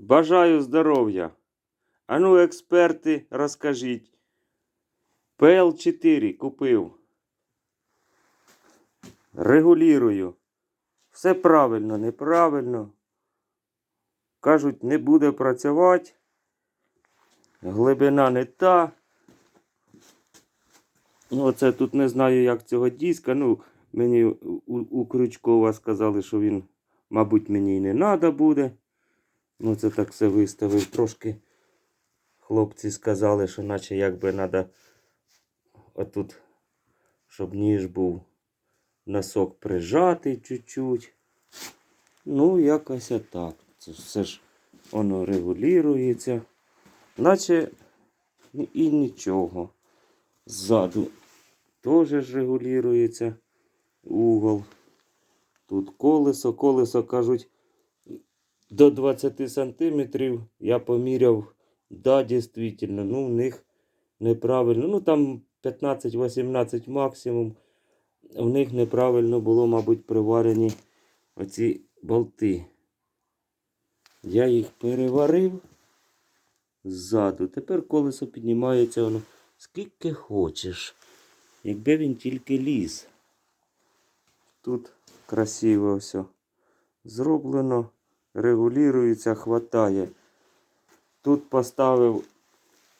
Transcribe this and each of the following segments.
Бажаю здоров'я. Ану, експерти, розкажіть. ПЛ4 купив. Регулірую. Все правильно, неправильно. Кажуть, не буде працювати. Глибина не та. Ну, оце тут не знаю, як цього диска. Ну, мені у, у Крючкова сказали, що він, мабуть, мені і не треба буде. Ну, це так все виставив трошки. Хлопці сказали, що наче якби треба отут, щоб ніж був носок прижатий чуть-чуть. Ну, якось отак. Це все ж воно регулюється. Наче і нічого. Ззаду теж ж регулюється угол. Тут колесо. Колесо кажуть до 20 сантиметрів. Я поміряв. Да, дійсно, ну в них неправильно. Ну там 15-18 максимум. В них неправильно було, мабуть, приварені оці болти. Я їх переварив ззаду. Тепер колесо піднімається воно скільки хочеш. Якби він тільки ліз. Тут красиво все зроблено, регулюється, хватає. Тут поставив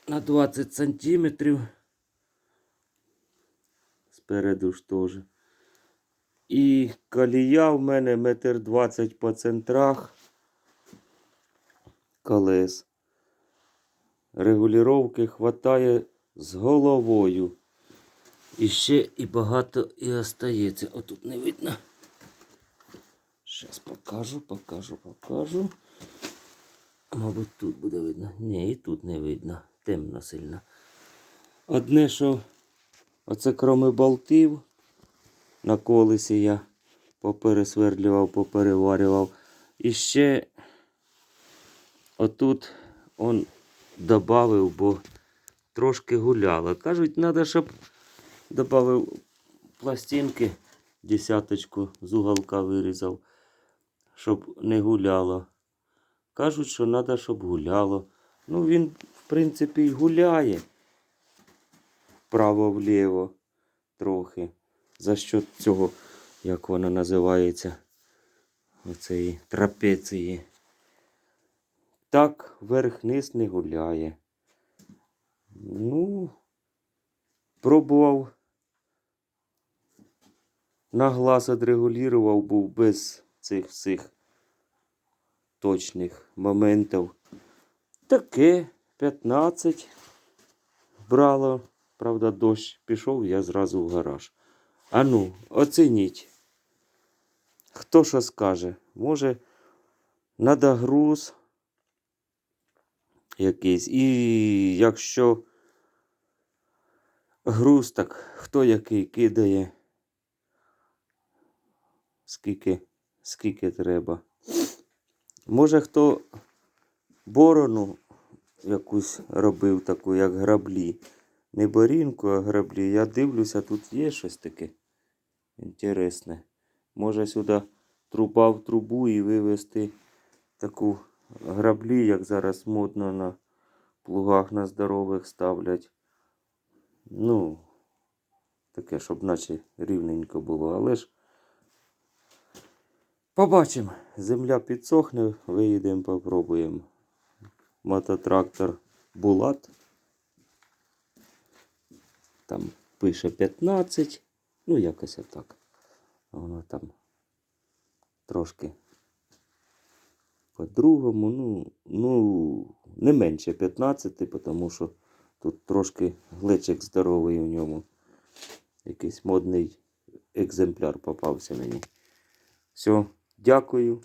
на 20 сантиметрів. Спереду ж теж. І колія в мене метр двадцять по центрах колес. Регулювання хватає з головою. І ще і багато і остається. Отут не видно. Зараз покажу, покажу, покажу. Мабуть, тут буде видно. Ні, і тут не видно. Темно сильно. Одне, що оце кроме болтів на колесі я попересвердлював, попереварював. І ще отут он добавив, бо трошки гуляло. Кажуть, треба, щоб добавив пластинки, десяточку з уголка вирізав, щоб не гуляло. Кажуть, що треба, щоб гуляло. Ну, він, в принципі, і гуляє вправо-вліво трохи. За що цього, як вона називається, оцеї трапеції. Так, верх-низ не гуляє. Ну, пробував. На глаз отрегулював, був без цих всіх точних моментів. Таке 15 брало. Правда, дощ пішов, я зразу в гараж. Ану, оцініть. Хто що скаже? Може, треба груз якийсь. І якщо груз, так хто який кидає, скільки, скільки треба. Може, хто борону якусь робив таку, як граблі. Не борінку, а граблі. Я дивлюся, тут є щось таке інтересне. Може сюди труба в трубу і вивести таку граблі, як зараз модно на плугах на здорових ставлять. Ну, таке, щоб наче рівненько було. Але ж побачимо. Земля підсохне, виїдемо, попробуємо. Мототрактор Булат. Там пише 15. Ну, якось отак. Воно там трошки по-другому, ну, ну, не менше 15, тому що тут трошки глечик здоровий у ньому. Якийсь модний екземпляр попався мені. Все, дякую.